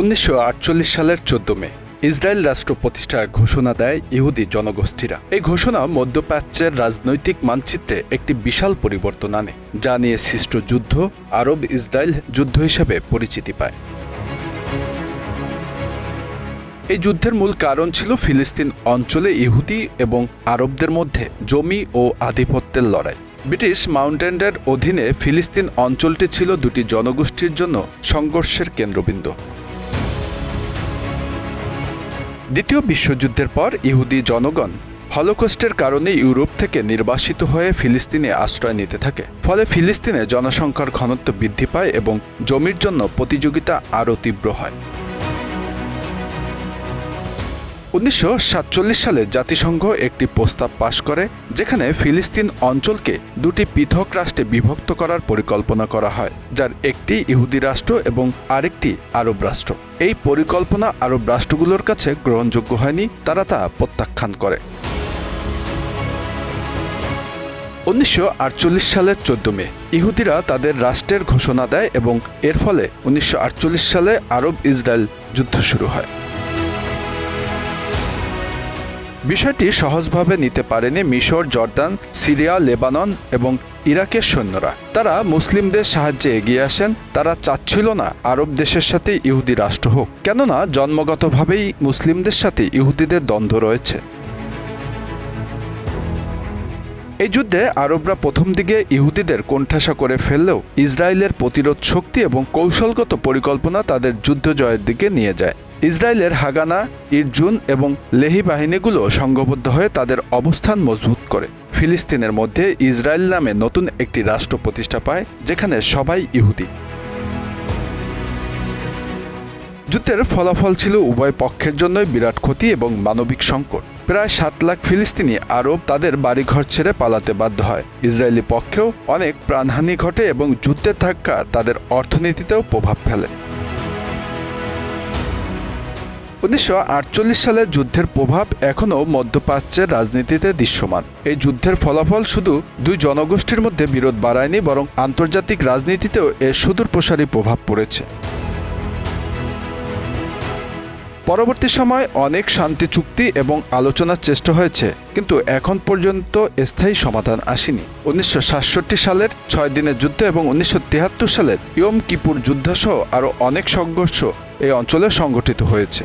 উনিশশো আটচল্লিশ সালের চোদ্দ মে, ইসরায়েল রাষ্ট্র প্রতিষ্ঠার ঘোষণা দেয় ইহুদি জনগোষ্ঠীরা। এই ঘোষণা মধ্যপ্রাচ্যের রাজনৈতিক মানচিত্রে একটি বিশাল পরিবর্তন আনে, যা নিয়ে সৃষ্ট যুদ্ধ আরব ইসরায়েল যুদ্ধ হিসেবে পরিচিতি পায়। এই যুদ্ধের মূল কারণ ছিল ফিলিস্তিন অঞ্চলে ইহুদি এবং আরবদের মধ্যে জমি ও আধিপত্যের লড়াই। ব্রিটিশ মাউন্টেনের অধীনে ফিলিস্তিন অঞ্চলটি ছিল দুটি জনগোষ্ঠীর জন্য সংঘর্ষের কেন্দ্রবিন্দু। দ্বিতীয় বিশ্বযুদ্ধের পর ইহুদি জনগণ হলোকোস্টের কারণে ইউরোপ থেকে নির্বাসিত হয়ে ফিলিস্তিনে আশ্রয় নিতে থাকে। ফলে ফিলিস্তিনে জনসংখ্যার ঘনত্ব বৃদ্ধি পায় এবং জমির জন্য প্রতিযোগিতা আরও তীব্র হয়। উনিশশো সাতচল্লিশ সালে জাতিসংঘ একটি প্রস্তাব পাশ করে, যেখানে ফিলিস্তিন অঞ্চলকে দুটি পৃথক রাষ্ট্রে বিভক্ত করার পরিকল্পনা করা হয়, যার একটি ইহুদি রাষ্ট্র এবং আরেকটি আরব রাষ্ট্র। এই পরিকল্পনা আরব রাষ্ট্রগুলোর কাছে গ্রহণযোগ্য হয়নি, তারা তা প্রত্যাখ্যান করে। উনিশশো আটচল্লিশ সালের চোদ্দ মে, ইহুদিরা তাদের রাষ্ট্রের ঘোষণা দেয় এবং এর ফলে উনিশশো আটচল্লিশ সালে আরব ইসরায়েল যুদ্ধ শুরু হয়। বিষয়টি সহজভাবে নিতে পারেনি মিশর, জর্দান, সিরিয়া, লেবানন এবং ইরাকের সৈন্যরা। তারা মুসলিমদের সাহায্যে এগিয়ে আসেন, তারা চাচ্ছিল না আরব দেশের সাথে ইহুদি রাষ্ট্র হোক, কেননা জন্মগতভাবেই মুসলিমদের সাথে ইহুদিদের দ্বন্দ্ব রয়েছে। এই যুদ্ধে আরবরা প্রথম দিকে ইহুদিদের কোণঠাসা করে ফেললেও ইসরায়েলের প্রতিরোধ শক্তি এবং কৌশলগত পরিকল্পনা তাদের যুদ্ধ জয়ের দিকে নিয়ে যায়। ইসরায়েলের হাগানা, ইরজুন এবং লেহি বাহিনীগুলো সংঘবদ্ধ হয়ে তাদের অবস্থান মজবুত করে। ফিলিস্তিনের মধ্যে ইসরায়েল নামে নতুন একটি রাষ্ট্র প্রতিষ্ঠা পায়, যেখানে সবাই ইহুদি। যুদ্ধের ফলাফল ছিল উভয় পক্ষের জন্যই বিরাট ক্ষতি এবং মানবিক সংকট। প্রায় সাত লাখ ফিলিস্তিনি আরব তাদের বাড়িঘর ছেড়ে পালাতে বাধ্য হয়। ইসরায়েলি পক্ষেও অনেক প্রাণহানি ঘটে এবং যুদ্ধের ধাক্কা তাদের অর্থনীতিতেও প্রভাব ফেলে। উনিশশো আটচল্লিশ সালের যুদ্ধের প্রভাব এখনও মধ্যপ্রাচ্যের রাজনীতিতে দৃশ্যমান। এই যুদ্ধের ফলাফল শুধু দুই জনগোষ্ঠীর মধ্যে বিরোধ বাড়ায়নি, বরং আন্তর্জাতিক রাজনীতিতেও এর সুদূর প্রসারী প্রভাব পড়েছে। পরবর্তী সময় অনেক শান্তি চুক্তি এবং আলোচনার চেষ্টা হয়েছে, কিন্তু এখন পর্যন্ত স্থায়ী সমাধান আসেনি। উনিশশো সাতষট্টি সালের ছয় দিনের যুদ্ধ এবং উনিশশো সালের ইয়ম কিপুর যুদ্ধসহ আরও অনেক সংঘর্ষ এই অঞ্চলে সংগঠিত হয়েছে।